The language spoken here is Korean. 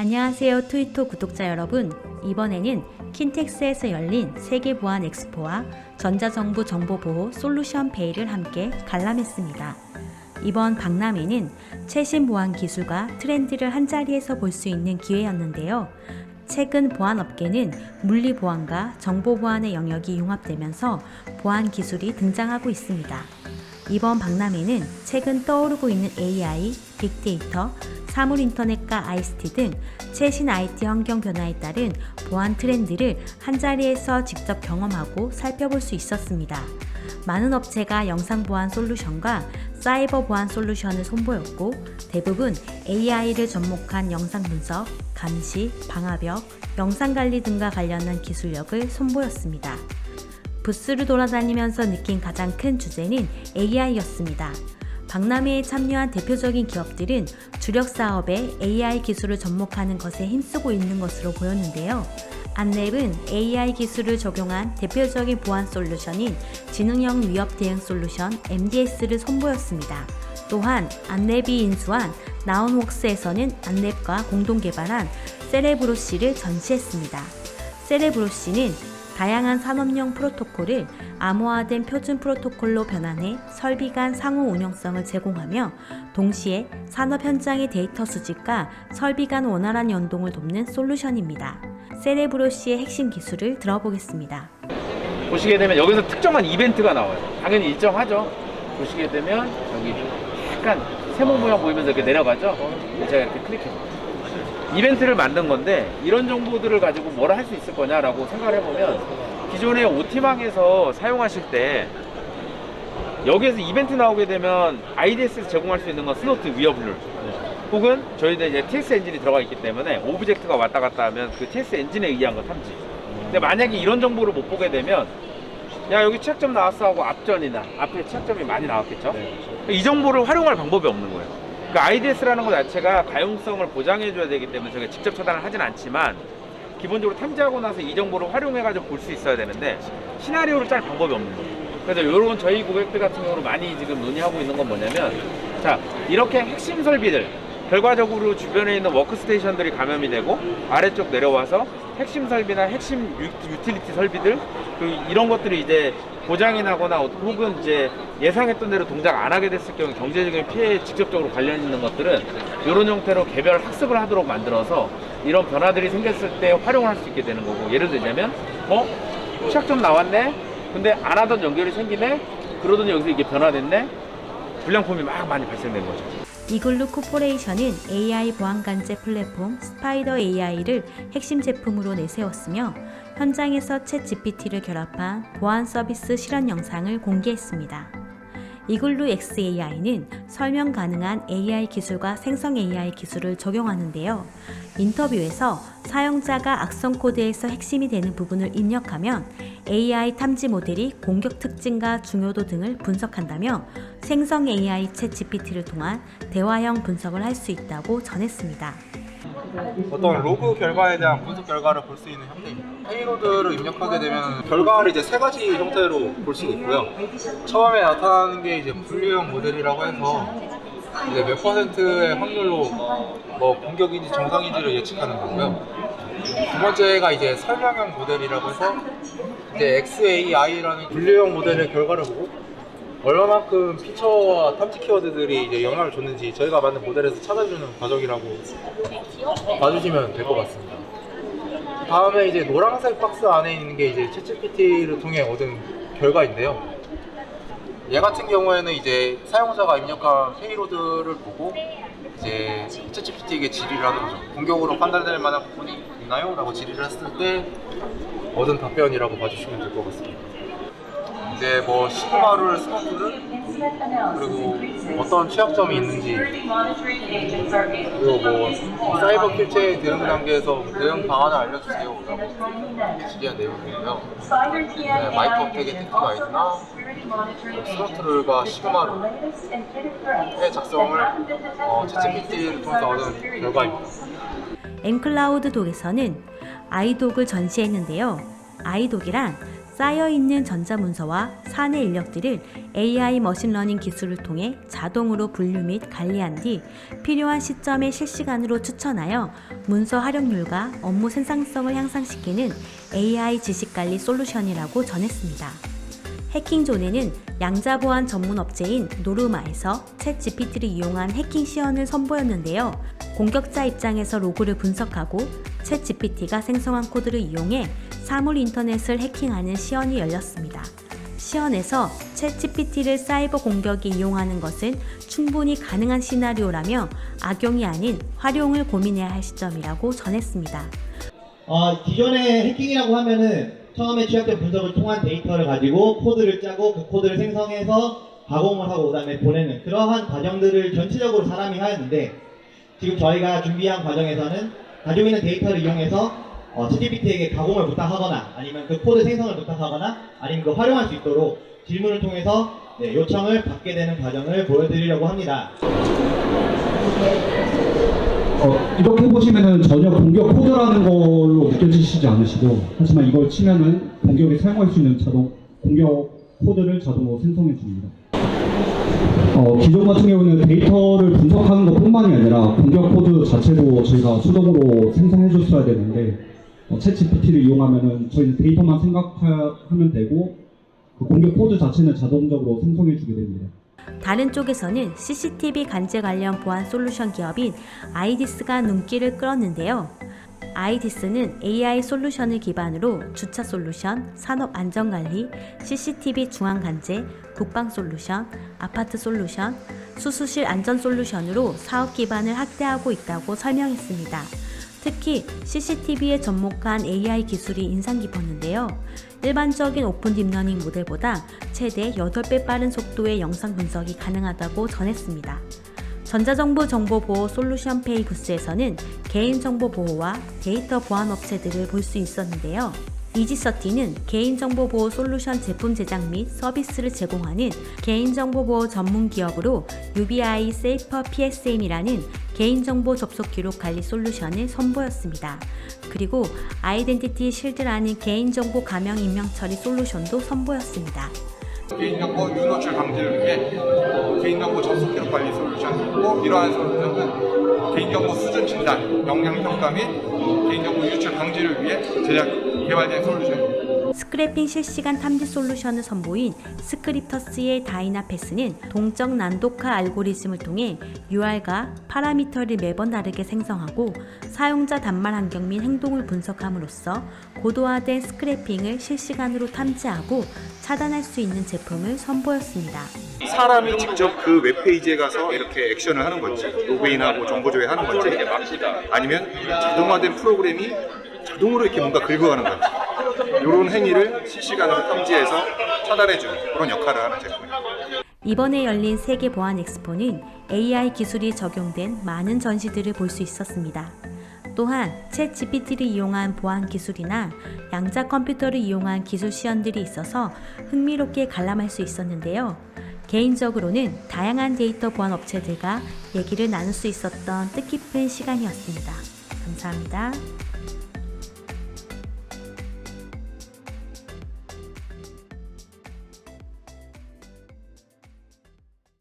안녕하세요 트위터 구독자 여러분 이번에는 킨텍스에서 열린 세계 보안 엑스포와 전자정부 정보보호 솔루션 베이를 함께 관람했습니다. 이번 박람회는 최신 보안 기술과 트렌드를 한자리에서 볼 수 있는 기회였는데요. 최근 보안 업계는 물리 보안과 정보 보안의 영역이 융합되면서 보안 기술이 등장하고 있습니다. 이번 박람회는 최근 떠오르고 있는 AI, 빅데이터, 사물 인터넷과 ICT 등 최신 IT 환경 변화에 따른 보안 트렌드를 한자리에서 직접 경험하고 살펴볼 수 있었습니다. 많은 업체가 영상 보안 솔루션과 사이버 보안 솔루션을 선보였고 대부분 AI를 접목한 영상 분석, 감시, 방화벽, 영상 관리 등과 관련한 기술력을 선보였습니다. 부스를 돌아다니면서 느낀 가장 큰 주제는 AI였습니다. 박람회에 참여한 대표적인 기업들은 주력 사업에 AI 기술을 접목하는 것에 힘쓰고 있는 것으로 보였는데요. 안랩은 AI 기술을 적용한 대표적인 보안 솔루션인 지능형 위협 대응 솔루션 MDS를 선보였습니다. 또한 안랩이 인수한 나운웍스에서는 안랩과 공동 개발한 세레브로시를 전시했습니다. 세레브로시는 다양한 산업용 프로토콜을 암호화된 표준 프로토콜로 변환해 설비 간 상호 운영성을 제공하며 동시에 산업 현장의 데이터 수집과 설비 간 원활한 연동을 돕는 솔루션입니다. 세레브로시의 핵심 기술을 들어보겠습니다. 보시게 되면 여기서 특정한 이벤트가 나와요. 당연히 일정하죠. 보시게 되면 여기 약간 세모 모양 보이면서 이렇게 내려가죠. 제가 이렇게 클릭해요. 이벤트를 만든 건데 이런 정보들을 가지고 뭘 할 수 있을 거냐라고 생각을 해보면 기존의 OT망에서 사용하실 때 여기에서 이벤트 나오게 되면 IDS에서 제공할 수 있는 건 스노트 위어블룰 혹은 저희는 이제 TS 엔진이 들어가 있기 때문에 오브젝트가 왔다 갔다 하면 그 TS 엔진에 의한 거 탐지. 근데 만약에 이런 정보를 못 보게 되면 야 여기 취약점 나왔어 하고 앞전이나 앞에 취약점이 많이 나왔겠죠? 이 정보를 활용할 방법이 없는 거예요 그 IDS라는 것 자체가 가용성을 보장해 줘야 되기 때문에 저희가 직접 차단을 하진 않지만 기본적으로 탐지하고 나서 이 정보를 활용해 가지고 볼 수 있어야 되는데 시나리오를 짤 방법이 없는 거예요. 그래서 이런 저희 고객들 같은 경우로 많이 지금 논의하고 있는 건 뭐냐면 자 이렇게 핵심 설비들 결과적으로 주변에 있는 워크스테이션들이 감염이 되고 아래쪽 내려와서 핵심 설비나 핵심 유, 유틸리티 설비들 그 이런 것들이 이제 고장이 나거나 혹은 이제 예상했던 대로 동작 안 하게 됐을 경우 경제적인 피해에 직접적으로 관련 있는 것들은 이런 형태로 개별 학습을 하도록 만들어서 이런 변화들이 생겼을 때 활용을 할수 있게 되는 거고 예를 들자면 어? 취약점 나왔네? 근데 안 하던 연결이 생기네? 그러더니 여기서 이게 변화됐네? 불량품이 막 많이 발생된 거죠. 이글루 코퍼레이션은 AI 보안 관제 플랫폼 스파이더 AI를 핵심 제품으로 내세웠으며 현장에서 챗 GPT를 결합한 보안 서비스 실현 영상을 공개했습니다. 이글루 XAI는 설명 가능한 AI 기술과 생성 AI 기술을 적용하는데요. 인터뷰에서 사용자가 악성 코드에서 핵심이 되는 부분을 입력하면 AI 탐지 모델이 공격 특징과 중요도 등을 분석한다며 생성 AI 챗 GPT를 통한 대화형 분석을 할 수 있다고 전했습니다. 어떤 로그 결과에 대한 분석 결과를 볼 수 있는 형태입니다. 페이로드를 입력하게 되면 결과를 이제 세 가지 형태로 볼 수 있고요. 처음에 나타나는 게 이제 분류형 모델이라고 해서 이제 몇 퍼센트의 확률로 뭐 공격인지 정상인지를 예측하는 거고요. 두 번째가 이제 설명형 모델이라고 해서 이제 XAI라는 분류형 모델의 결과를 보고 얼마만큼 피처와 탐지 키워드들이 이제 영향을 줬는지 저희가 만든 모델에서 찾아주는 과정이라고 봐주시면 될 것 같습니다. 다음에 이제 노란색 박스 안에 있는 게 이제 챗GPT를 통해 얻은 결과인데요. 얘 같은 경우에는 이제 사용자가 입력한 페이로드를 보고 이제 챗GPT에게 질의를 하는 거죠. 공격으로 판단될 만한 부분이 있나요? 라고 질의를 했을 때 얻은 답변이라고 봐주시면 될 것 같습니다. 이제 뭐 시그마를 스마트는 그리고 어떤 취약점이 있는지? 그리고 뭐 사이버 킬체 대응 단계에서 대응 방안을 알려주세요. 라고 질의한 내용이고요. 네, 마이크 어택의 테크 가이드나? 스마트룰과 시그마룰의 작성을 어, 챗GPT를 통해서 얻은 결과입니다. 엠클라우드 독에서는 아이독을 전시했는데요. 아이독이란 쌓여있는 전자문서와 사내 인력들을 AI 머신러닝 기술을 통해 자동으로 분류 및 관리한 뒤 필요한 시점에 실시간으로 추천하여 문서 활용률과 업무 생산성을 향상시키는 AI 지식관리 솔루션이라고 전했습니다. 해킹존에는 양자보안 전문 업체인 노르마에서 챗 GPT를 이용한 해킹 시연을 선보였는데요. 공격자 입장에서 로그를 분석하고 챗 GPT가 생성한 코드를 이용해 사물 인터넷을 해킹하는 시연이 열렸습니다. 시연에서 챗 GPT를 사이버 공격에 이용하는 것은 충분히 가능한 시나리오라며 악용이 아닌 활용을 고민해야 할 시점이라고 전했습니다. 어, 기존의 해킹이라고 하면은 처음에 취약점 분석을 통한 데이터를 가지고 코드를 짜고 그 코드를 생성해서 가공을 하고 그다음에 보내는 그러한 과정들을 전체적으로 사람이 하였는데 지금 저희가 준비한 과정에서는 가지고 있는 데이터를 이용해서 어, ChatGPT에게 가공을 부탁하거나 아니면 그 코드 생성을 부탁하거나 아니면 그 활용할 수 있도록 질문을 통해서 네, 요청을 받게 되는 과정을 보여드리려고 합니다. 어, 이렇게 보시면은 전혀 공격 코드라는 걸로 느껴지시지 않으시고 하지만 이걸 치면은 공격에 사용할 수 있는 자동 공격 코드를 자동으로 생성해 줍니다. 어, 기존 같은 경우는 데이터를 분석하는 것 뿐만이 아니라 공격 코드 자체도 저희가 수동으로 생성해 줬어야 되는데 어, 챗 GPT를 이용하면은 저희는 데이터만 생각하면 되고 그 공격 코드 자체는 자동적으로 생성해 주게 됩니다. 다른 쪽에서는 CCTV 관제 관련 보안 솔루션 기업인 아이디스가 눈길을 끌었는데요. 아이디스는 AI 솔루션을 기반으로 주차 솔루션, 산업 안전 관리, CCTV 중앙 관제, 국방 솔루션, 아파트 솔루션, 수수실 안전 솔루션으로 사업 기반을 확대하고 있다고 설명했습니다. 특히 CCTV에 접목한 AI 기술이 인상 깊었는데요. 일반적인 오픈 딥러닝 모델보다 최대 8배 빠른 속도의 영상 분석이 가능하다고 전했습니다. 전자정보 정보보호 솔루션 페이 부스에서는 개인정보 보호와 데이터 보안 업체들을 볼 수 있었는데요. 이지서티는 개인정보보호 솔루션 제품 제작 및 서비스를 제공하는 개인정보보호 전문 기업으로 UBI Safer PSM이라는 개인정보 접속 기록 관리 솔루션을 선보였습니다. 그리고 아이덴티티 실드라는 개인정보 가명 인명 처리 솔루션도 선보였습니다. 개인정보 유노출 방지를 위해 개인정보 접속 기록 관리 솔루션이고 이러한 솔루션은 개인정보 수준 진단, 역량 평가 및 개인정보 유출 방지를 위해 제작 개발된 솔루션입니다. 스크래핑 실시간 탐지 솔루션을 선보인 스크립터스의 다이나패스는 동적 난독화 알고리즘을 통해 UR과 파라미터를 매번 다르게 생성하고 사용자 단말 환경 및 행동을 분석함으로써 고도화된 스크래핑을 실시간으로 탐지하고 차단할 수 있는 제품을 선보였습니다. 사람이 직접 그 웹페이지에 가서 이렇게 액션을 하는 건지 로그인하고 정보 조회하는 건지 아니면 자동화된 프로그램이 자동으로 이렇게 뭔가 긁어가는 건지 이런 행위를 실시간으로 탐지해서 차단해주는 그런 역할을 하는 제품입니다. 이번에 열린 세계 보안 엑스포는 AI 기술이 적용된 많은 전시들을 볼 수 있었습니다. 또한 챗 GPT를 이용한 보안 기술이나 양자 컴퓨터를 이용한 기술 시연들이 있어서 흥미롭게 관람할 수 있었는데요. 개인적으로는 다양한 데이터 보안 업체들과 얘기를 나눌 수 있었던 뜻깊은 시간이었습니다. 감사합니다.